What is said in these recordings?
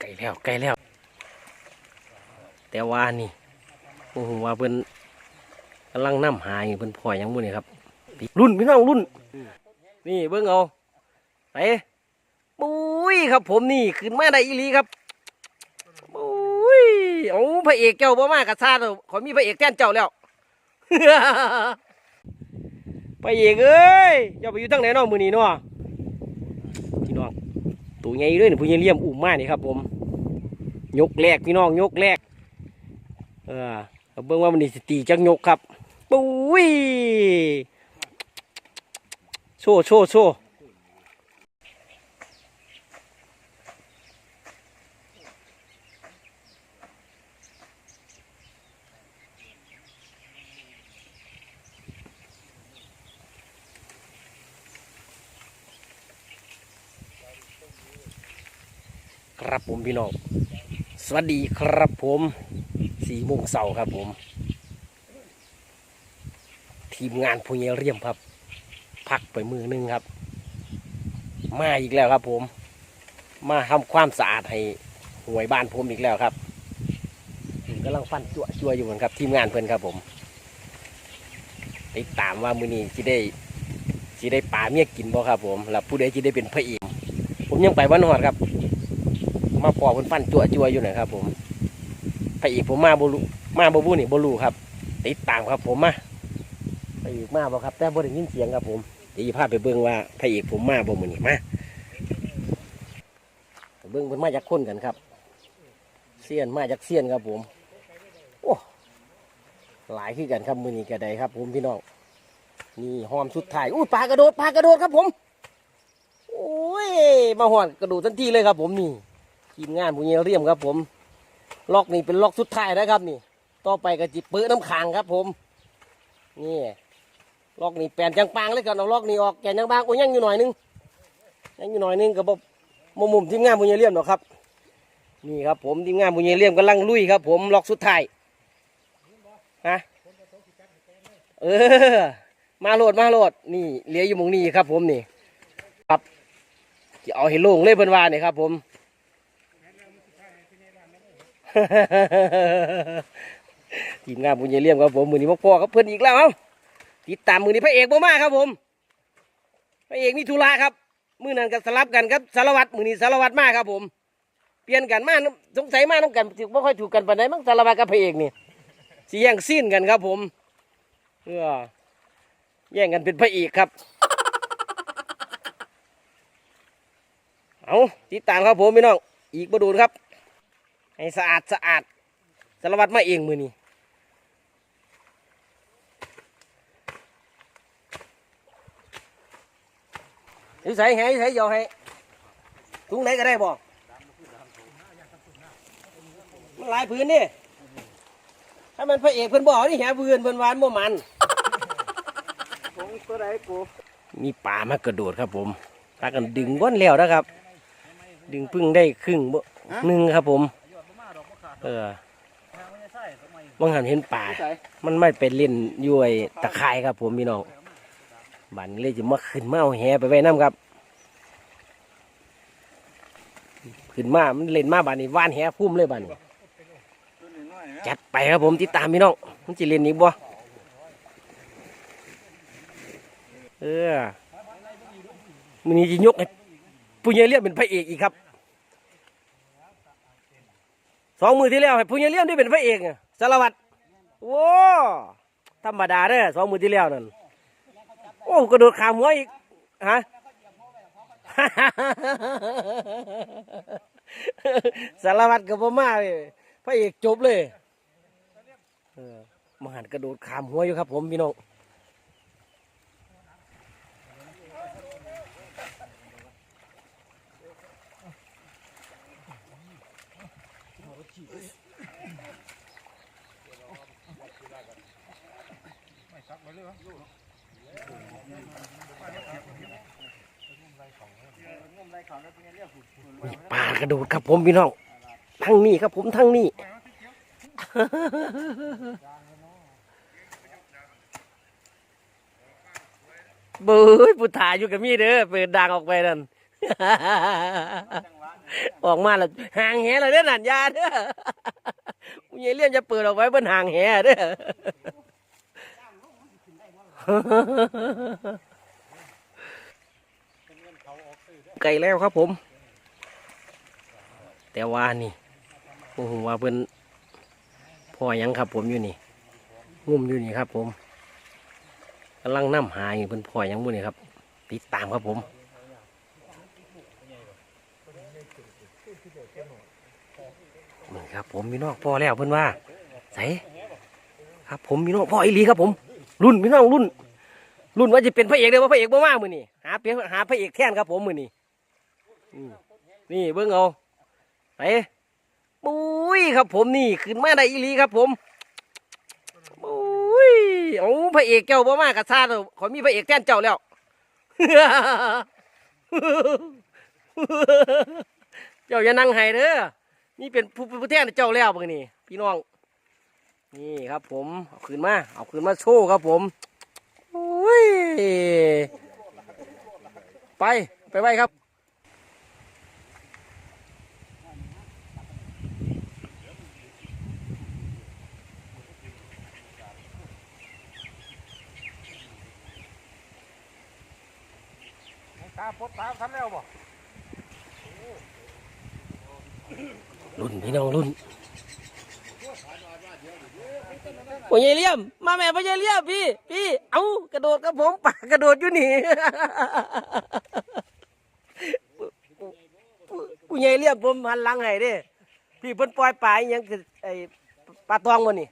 ไก่แล้วไก่แล้ว แต่ว่านี่โอ้โหว่าเพิ่นกำลังนํหายเพิ่นพอหยังบุนี่ครับ รุ่นพี่น้องรุ่น นี่เบิ่งเอาไปปุ้ยครับ ผมนี่ขึ้นมาได้อีลีครับปุ้ยเอาพระเอกเจ้าบ่มากระซาดขอมีพระเอกแทนเจ้าแล้วพระเอกเอ้ยอย่าไปอยู่ตั้งไหนน้องมือนี้เนาะพี่น้อ ตัวใหญ่เลยนี่ผู้ใหญ่เลี่ยมอุ่มมานี่ครับ ผม ยกแรกพี่น้องยกแรก เออเอาเบิ่งว่ามันนี่สิตีจักยกครับปุ้ยโชว์โชว์โชว์ พี่น้อง สวัสดีครับผมสี่โมงเสาร์ครับผม ทีมงานพูเยเรียมครับ พักไปมือหนึงครับ มาอีกแล้วครับผม มาทำความสะอาดให้หวยบ้านผมอีกแล้วครับผมกำลังฟันจั่วจั่วอยู่เหมือนครับ ทีมงานเพื่อนครับผมติดตามว่ามือนี้จะได้จะได้ป่าเมียกินบ่ครับผมแล้วผู้ใดจะได้เป็นพระเอกผมยังไปวันหอดครับ มาปอกบนฟันจั่วจั่วอยู่น่อยครับ ผมพระเอกผมมาบรูมาบบูนี่บรูครับ ติดตามครับ ผมมาพระเอกมาบ่ครับ แต่บ่ได้ยินเสียงครับ ผมเดี๋ยวจะพาไปเบิ่งว่าพระเอกผมมาบ่มือนี่มาเบิ่งเพิ่นมาจากคนกันครับเสียนมาจากเสียนครับ ผมโอ้หลายขึ้นกันครับมือนี้กระไดครับ ผมพี่น้องนี่หอมสุดท้ายอุ้ยปลากระโดดปลากระโดดครับผมโอ้ยมาหอนกระโดดทันทีเลยครับ ผมนี่ ทีมงานผู้เยเรียมครับ ผมล็อกนี่เป็นล็อกสุดท้ายนะครับนี่ ต่อไปก็จิเปื้อน้ำขางครับ ผมนี่ล็อกนี่แปลนจังปางเลยครับเอาล็อกนี่ออกแกนจังบางโอ้ยยังอยู่หน่อยนึงยังอยู่หน่อยนึงกับมุมมุมทีมงานผู้เยเรียมหรอครับ นี่ครับ ผมทีมงานผู้เยเรียมกำลังลุยครับ ผมล็อกสุดท้ายฮะเออ มาโหลดมาโหลดนี่เหลืออยู่มงนี้ครับ ผมนี่ ครับเอาให้โล่งเลยเพิ่นว่านี่ครับ ผม ทีมงานบุญเยี่ยมครับผมมือนี้พ่อครับเพื่อนอีกแล้วเอ้าติดตามมือนี้พระเอกบ่มาครับผมพระเอกมีธุระครับ มือนั้นก็สลับกันครับสารวัตรมือนี้สารวัตรมาครับผม เปลี่ยนกันมาสงสัยมาต้องกันถึงไม่ค่อยถูกกันปานใดมั้งสารวัตรกับพระเอกนี่สีแย่งซีนกันครับผมเออแย่งกันเป็นพระเอกครับเอาติดตามครับผมพี่น้องอีกประดูนครับ ให้สะอาดสะอาดสารวัตรมาเองมือนี้นิสัยไงนิสัยยอให้ถุงไหนก็ได้บ่มันหลายพื้นนี่ถ้ามันพระเอกเพิ่นบอกนี่แหพื้นเพิ่นหวานบ่มันของตัวใดกูมีป่ามากระโดดครับผมพากันดึงก้อนแล้วนะครับ ดึงพึ่งได้ครึ่งบ่หนึ่งครับผม เออมองหันเห็นป่าใส่มันไม่เป็นเล่นอย้วยตะไคร่ครับ ผมพี่น้องบันเลยจะมาขึ้นมาเอาแหไปไว้น้ำครับ ขึ้นมา มันเล่นมาบานนี้ว่านแหพุ่มเลยบานนี้ตัวน้อยๆนะจัดไปครับผมติดตามพี่น้อง มันจะเล่นอีกบ่เออมือนี้จะยกให้ผู้ใหญ่เลี้ยมเป็นพระเอกอีกครับ สองมือที่แล้วผู้ใหญ่เลี้ยมได้เป็นพระเอกสารวัตรโอ้ธรรมดาเด้อสองมือที่แล้วนั่นโอ้กระโดดขามหัวอีกฮะสารวัตรกับพ่อมาพระเอกจบเลยมหันกระโดดขามหัวอยู่ครับผมพี่น้อง มีปลากระโดดครับผมพี่น้องทั้งนี้ครับผมทั้งนี้เบ้ยผู้ถ่ายอยู่กับมีเด้อเปิดดังออกไปนั่นออกมาแล้วห่างแหเลยเด้อนันยาเด้อผู้ใหญ่เลี่ยมจะเปิดออกไว้บนห่างแหเด้อ ไกลแล้วครับผม แต่ว่านี่โอ้โหว่าเพิ่นพ่อยังครับผมอยู่นี่งุ่มอยู่นี่ครับ ผมกำลังนั่หาอยู่เพิ่นพ่อยังบุนี่ครับ ติดตามครับผมนี่ครับ ผมมีน้องพ่อแล้วเพิ่นว่าใส่ครับ ผมมีน้องพ่ออีลีครับผม รุ่นพี่น้องรุ่น รุ่นว่าจะเป็นพระเอกเด้อว่าพระเอกบ่มากมือนี่หาเปียหาพระเอกแท่นครับผมมือนี่นี่เบิ่งเอาไปปุ้ยครับผมนี่ขึ้นมาได้อีลีครับผมปุ้ยเอาพระเอกเจ้าบ่มากระซาดขอมีพระเอกแท่นเจ้าแล้วเจ้าอย่านั่งไห้เด้อนี่เป็นผู้ผู้แท่นเจ้าแล้วมือนี่พี่น้อง นี่ครับผม เอาขึ้นมา เอาขึ้นมาโชว์ครับผมโอ้ยไป ไปไว้ครับตาปดตาทันแล้วบ่รุ่นพี่น้องรุ่น โอ้ยายเลี่ยม มาแม่พ่อยายเลี่ยมพี่ พี่ เอากระโดดกับผมปากกระโดดอยู่นี่กูยายเลี่ยมผมหันหลังให้เด้พี่เพิ่นปล่อยปลาอหยังคือไอ้ปลาตองมันนี่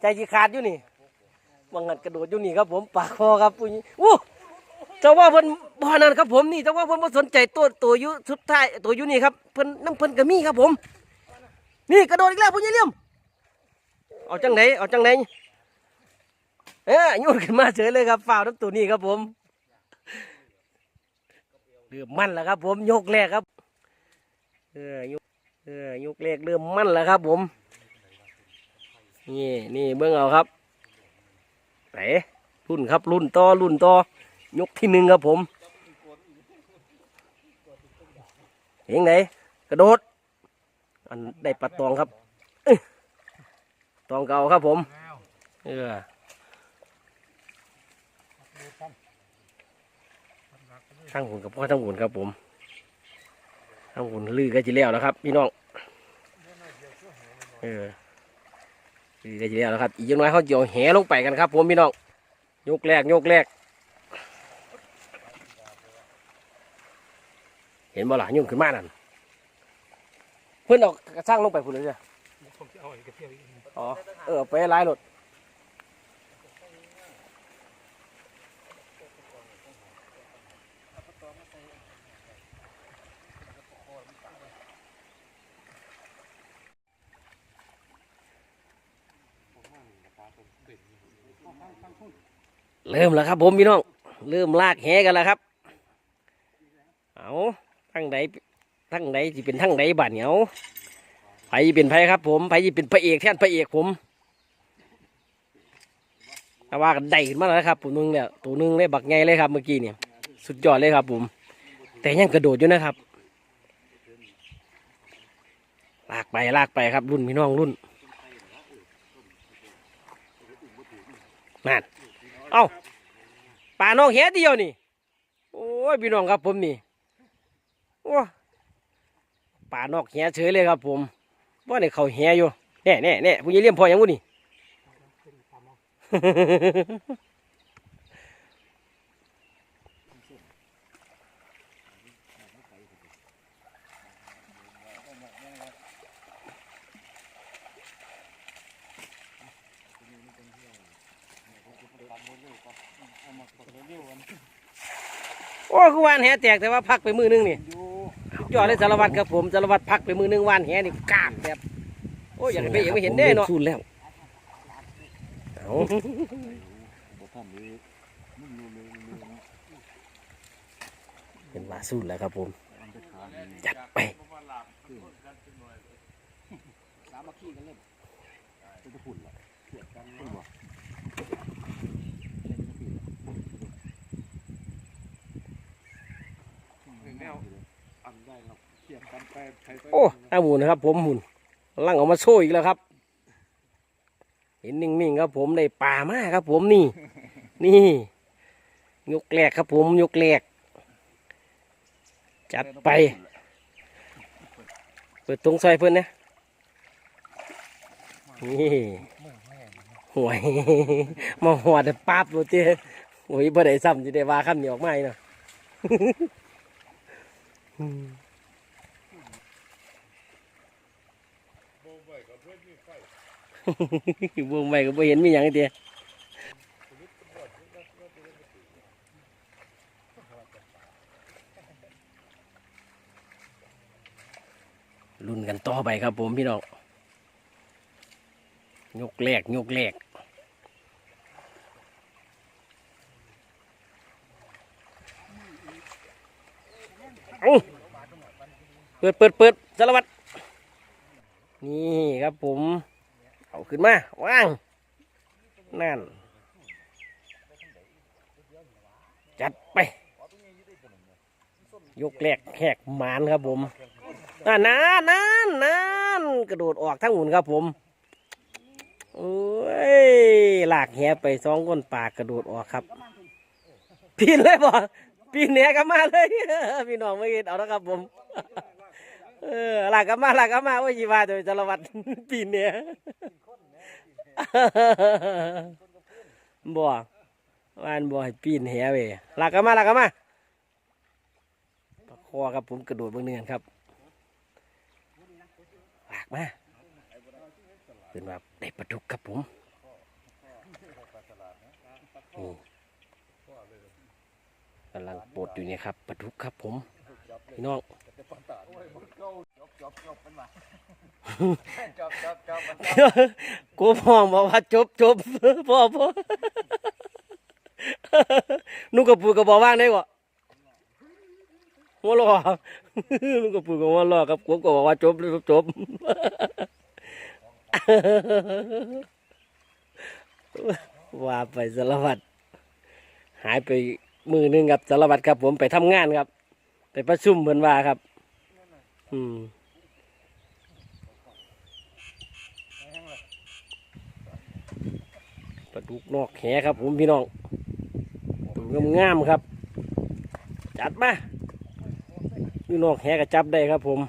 ใจจีขาดอยู่นี่วังหันกระโดดอยู่นี่ครับผมปากคอครับปุ้ยอู้เจ้าว่าเพิ่นบ่อนั่นครับผมนี่เจ้าว่าเพิ่นบ่สนใจตัวตัวยู่สุดท้ายตัวยู่นี่ครับเพิ่นน้ำเพิ่นก็มีครับผม นี่กระโดดอีกแล้วปุ้ยเลี่ยม เอาจังไหนเอาจังไหนเอ้ยยนขึ้นมาเฉยเลยครับฝ่าวน้ำตัวนี้ครับผมเริ่มมั่นแล้วครับ ผมยกแรกครับ เออยกเออยกแรกเริ่มมั่นแล้วครับ ผม นี่นี่เบิ่งเอาครับไหนรุ่นครับ รุ่นต่อรุ่นต่อยกที่หนึ่งครับผมเห็นไหนกระโดด อันได้ปลาตองครับ ตองเก่าครับผมเออทั้งหุ่นกับพ่อทั้งหุ่นครับผมทั้งหุ่นลือก็จะแล้วแล้วครับพี่น้องเออลือก็จะแล้วแล้วครับ อีกอย่างน้อยเขาจะเอาแหลงไปกันครับ ผมพี่น้องยกแรกยกแรก เห็นบ่หล่ะยุ่งขึ้นมานั่นเพื่อนเอากระช่างลงไปพุ่นเลยจ้ะ อาอีกกระเทียมอีกอ๋อ เออ ไปไล่รถเริ่มแล้วครับผมพี่น้อง เริ่มลากแหกันแล้วครับ เอาทั้งใดทั้งใดที่เป็นทั้งใดบ้านเหนียว ไผสิเป็นไผครับ ผมไผสิเป็นพระเอกแทนพระเอกผมแต่ว่ากันได้ขึ้นมาแล้วครับตัวหนึงเนี่ยตัวหนึงเลยบักไงเลยครับเมื่อกี้เนี่ย สุดยอดเลยครับ ผม แต่ยังกระโดดอยู่นะครับ ลากไปลากไปครับ รุ่นพี่น้องรุ่นนั่นเอ้าป่าน้องแหเดียวนี่โอ้ยพี่น้องครับผมนี่โอ้ป่านอกแหเฉยเลยครับผม ว่าในเขาแหอยู่แน่แน่แน่ผู้ใหญ่เลี้ยมพอยังวุนี่ โอ้คือวานแหแตกแต่ว่าพักไปมือนึงนี่ ยู่ยอดเลยสารวัตรครับผมสารวัตรพักไปมือนึงวานแหนี่กากแบบโอ้ยอยากให้ไปยังไม่เห็นแน่เนาะสู้แล้วเอาบ่ทันเลยมึงอยู่เลยเลยนะเป็นว่าสู้แล้วครับผมมันจะขาดเลยจัดไปสามัคคีกันเล่นเป็นตะพุ่นล่ะเสียกันเลยบ่แนวอันได้ครับเกี่ยงกันไปใครไป โอ้ไอ้หมุนนะครับ ผมหมุนลังออกมาโชว์อีกแล้วครับ เห็นนิ่งๆครับ ผมได้ป่ามากครับ ผมนี่ นี่ยกแรกครับ ผมยกแรกจัดไป เปิดตรงซอยเพื่อนนะนี่หวยมาหัวแต่ปั๊บโรเจ้โอ้ยบ่ได้ซ้ำจะได้ว่าคำนี้ออกมาอีกเนาะ วงไปก็บ่เห็นมีอย่างเดียรุ่นกันต่อไปครับผมพี่น้องยกแรกยกแรกเอาเปิดเปิดเปิดสารวัตรนี่ครับผม เอาขึ้นมาว่างนั่น จัดไป ยกแรกแหกหมานครับผมนั่นนั่นนั่นนั่นกระโดดออกทั้งหุ่นครับผมโอ้ยหลากแหไปสองคนปากกระโดดออกครับปีนเลยบ่ปีนแหนกลับมาเลยพี่น้องไม่เห็นเอาแล้วครับผมเออลากกลับมาหลากกลับมาโอ้ยยีวาโดยจรวัตรปีนเนี่ย บ่วานบ่ให้ปีนแหเว้ยลากกลับมาลากกลับมาปะคอครับผมกระโดดเบางเนือนครับลากมาขึ้นมาได้ปลาดุกครับผมนี่กำลังปลดอยู่เนี่ยครับปลาดุกครับผมพี่น้อง จบจบเป็นว่าจบจบจบมันกูมองบอกว่าจบจบพ่อพ่อนุ่งกระปูกระบอกว่างได้กว่าหัวรอนุ่งกระปูกระหัวรอครับผมก็บอกว่าจบจบจบว่าไปสารวัตรหายไปมือหนึงครับสารวัตรครับ ผมไปทำงานครับ ไปประชุมเพิ่นว่าครับ อืมปลาดุกนอกแหครับ ผมพี่น้องตัวงามๆครับ จัดมาอยู่นอกแหก็จับได้ครับ ผม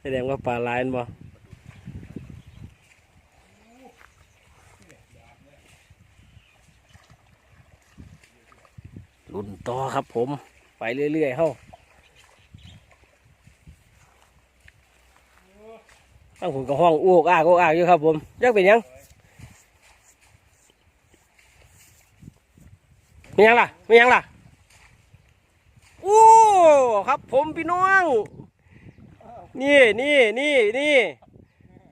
แสดงว่าปลาลายนบ่ รุ่นต่อครับผม ไปเรื่อยๆเฮ้าตั้งผมก็ห้องอ้วกอ้ากอ้ากอยู่ครับผมยังเป็นยังมียังล่ะมียังล่ะโอ้ครับผมพี่น้อง นี่นี่นี่นี่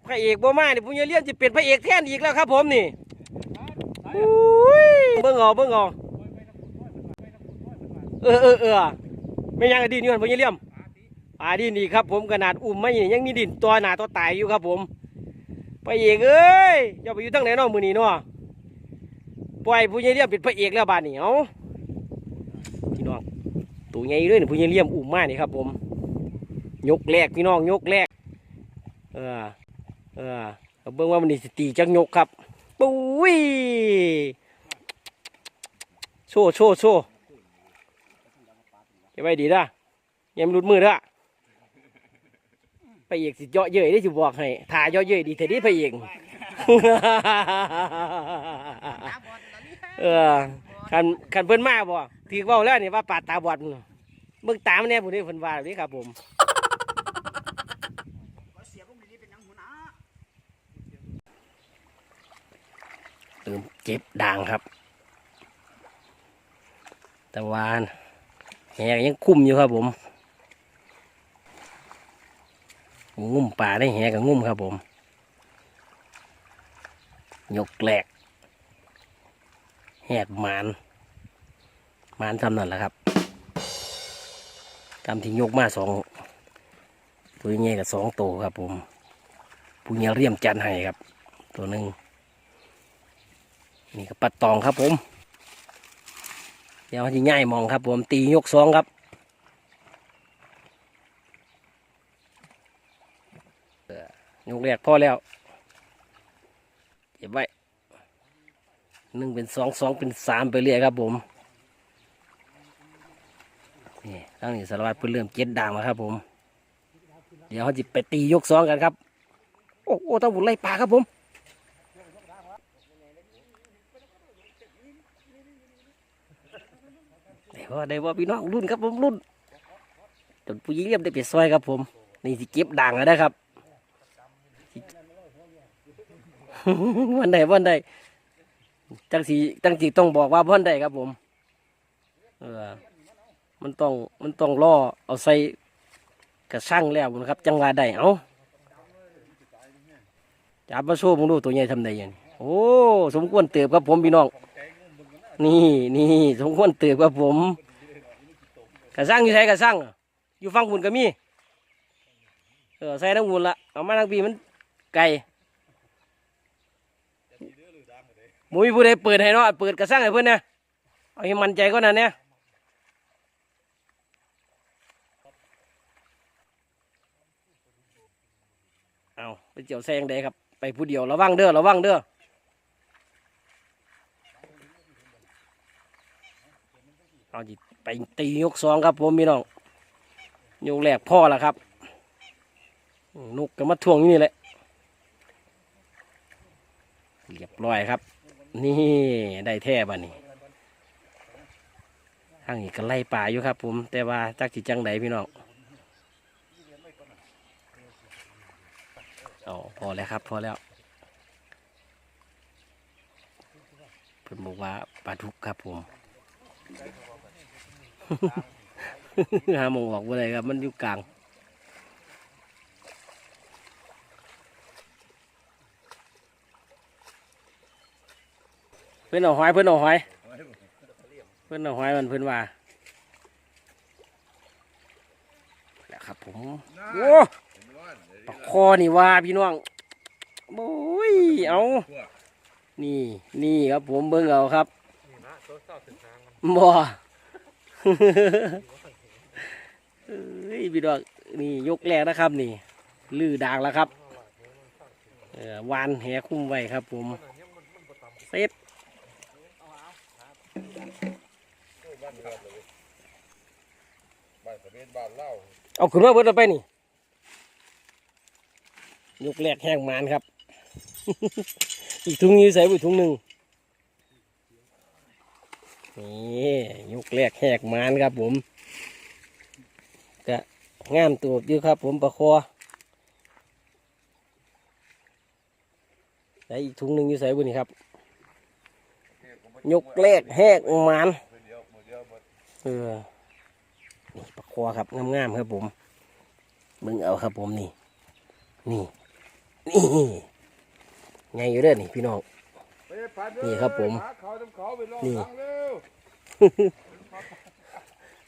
พระเอกบ่มาเนี่ยผู้ใหญ่เลี้ยงจะเป็นพระเอกแท่นอีกแล้วครับผมนี่เบิ่งเอาเบิ่งเอา เออเออเออไม่ยังดีนี่มันผู้ใหญ่เลี้ยงอาดินนี่ครับผมขนาดอุ้มไม่ยังมีดินตัวหนาตัวตายอยู่ครับผมพระเอกเอ้ยอย่าไปอยู่ทั้งไหนนาะมือนี้เนาะปล่อยผู้ใหญ่เลี้ยมเป็นพระเอกแล้วบาดนี้เอาพี่น้องตัวใหญ่เลยนี่ผู้ใหญ่เลี้ยมอุ้มมานี่ครับ ผม ยกแรกพี่น้องยกแรก เออเออเอาเบิ่งว่ามันนี่สตีจักยกครับปุ้ยโชว์โชว์โชว์ เก็บไว้ดีนะอยังหลุดมือด้อพระเอกสิเยาะเย้ยได้สิบอกให้ถ่ายเยาะเย้ยดีเท่านี้พระเอกเออคันคันเพิ่นมาบ่ถือว้าแล้วนี่ว่าปาดตาบอดเบิ่งตามนแน่ผู้นี้เพิ่นว่าแบบนี้ครับผมเติมเจ็บด่างครับต่วาน แหกยังคุ้มอยู่ครับผมงุ่มป่าได้แหกับงุ่มครับผมยกแหลกแหกหมานหมานทำนั่นแหละครับทำที่ยกมาสองตัวใหญ่กับสองโตครับผมผู้ใหญ่เรียมจันให้ครับ ตัวหนึ่งนี่ก็ปลาตองครับผม ดี๋ยวที่ง่ายมองครับ ผมตียกสองครับเออยกแรกพอแล้วเก็บไว้หนึ่งเป็นสองสองเป็นสามไปเรื่อยครับผมนี่ตั้งนี้สารวัตรเพิ่นเริ่มเจ็ดด่างแล้วครับผม เดี๋ยวเขาจะไปตียกสองกันครับ โอ้โหต้องบุญไล่ปลาครับผม ได้ว่าได้ว่าพี่น้องรุ่นครับผมรุ่นจนผู้หญิงเรียบได้ไปซอยครับผมนี่สิเก็บด่างแล้วนะครับวันใดวันใดจังสีจังสีต้องบอกว่าวันใดครับผม เออ มันต้องมันต้องล่อเอาใส่กระช่างแล้วนะครับ จังหวะใดเอาจับมาโชว์มึงดูตัวใหญ่ทำได้ยังโอ้สมควรเติบครับผมพี่น้อง นี่นี่สมควรเติบครับผม กระซังอยู่ใส่กระซังอยู่ฟังหุ่นก็มีเออใส่ทั้งหุ่นละเอามาทั้งปีมันไก่หมุ้ยผู้ใดเปิดให้เนาะเปิดกระซังให้เพื่อนนะเอาให้มันใจก็นั่นเนี่ยเอาไปเจียวแซงได้ครับ ไปผู้เดียวระวังเด้อระวังเด้อ เอาจิไปตียกสองครับผมพี่น้องยกแรกพ่อล้วครับนุกก็มาทวงนี่แหละเรียบร้อยครับ นี่ได้แท้บ้านี่ทางนี้ก็ไล่ป่าอยู่ครับ ผม แต่ว่าจักจิจังใดพี่น้องเอาพอแล้วครับ พอแล้วเพิ่นบอกว่าปลาทุกครับผม หาหมองออกบ่ได้ครับ มันอยู่กลางเพื่อนเอาหอยเพื่อนเอาหอยเพื่อนเอาหอยมันเพื่อนว่าแหล้วครับผมโอ้ปลาคอนี่ว่าพี่น้องโอ้ยเอานี่นี่ครับผมเบิ่งเอาครับบ่เอ้ย พี่น้องนี่ยกแรกนะครับนี่ ลือดางแล้วครับวานแหคุ้มไว้ครับ ผมเซฟบ้านสะเบ็ดบ้นเล่าเอาขึ้นมาเบิดเอไปนี่ยกแรกแห้งมานครับ อีกถุงนี้ใส่ไปถุงหนึ่ง นี่ยกแรกแหกมานครับผมก็งามตัวอยู่ครับผมประคอใส่อีกถุงหนึ่งอยู่ใส่บุนี่ครับ ยกแรกแหกมานเออนี่ปลาคอครับงามๆครับผมมึงเอาครับผมนี่ นี่ นี่ไงอยู่เด้อนี่พี่น้อง นี่ครับผมหาเขาทำเขาไปลองนี่ฟังเร็ว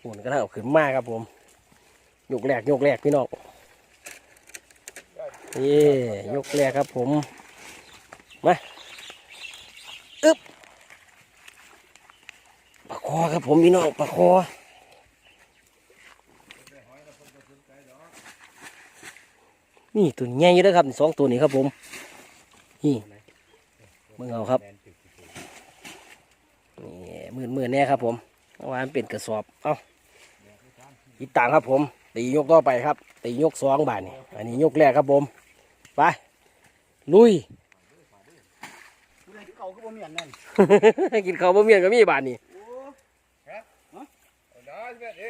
หุ่นก็ได้เอาขึ้นมาครับผมยกแรกยกแรกพี่น้องนี่ยกแรกครับผม มาอึ๊บปลาคอครับผมพี่น้องปลาคอนี่ตัวใหญ่อยู่เด้อครับสองตัวนี้ครับผม นี่ มึงเอาครับนี่มือมือแน่ครับผมเมื่อวานเป็นกระสอบ เอ้าอีกต่างครับผมตียกต่อไปครับตียกสองบาทนี่อันนี้ยกแรกครับผม ไป ลุยเก่าก็บ่มีอันนั่นกินข้าวบะเมียนก็มีบาทนี่เอาได้แม่เอ้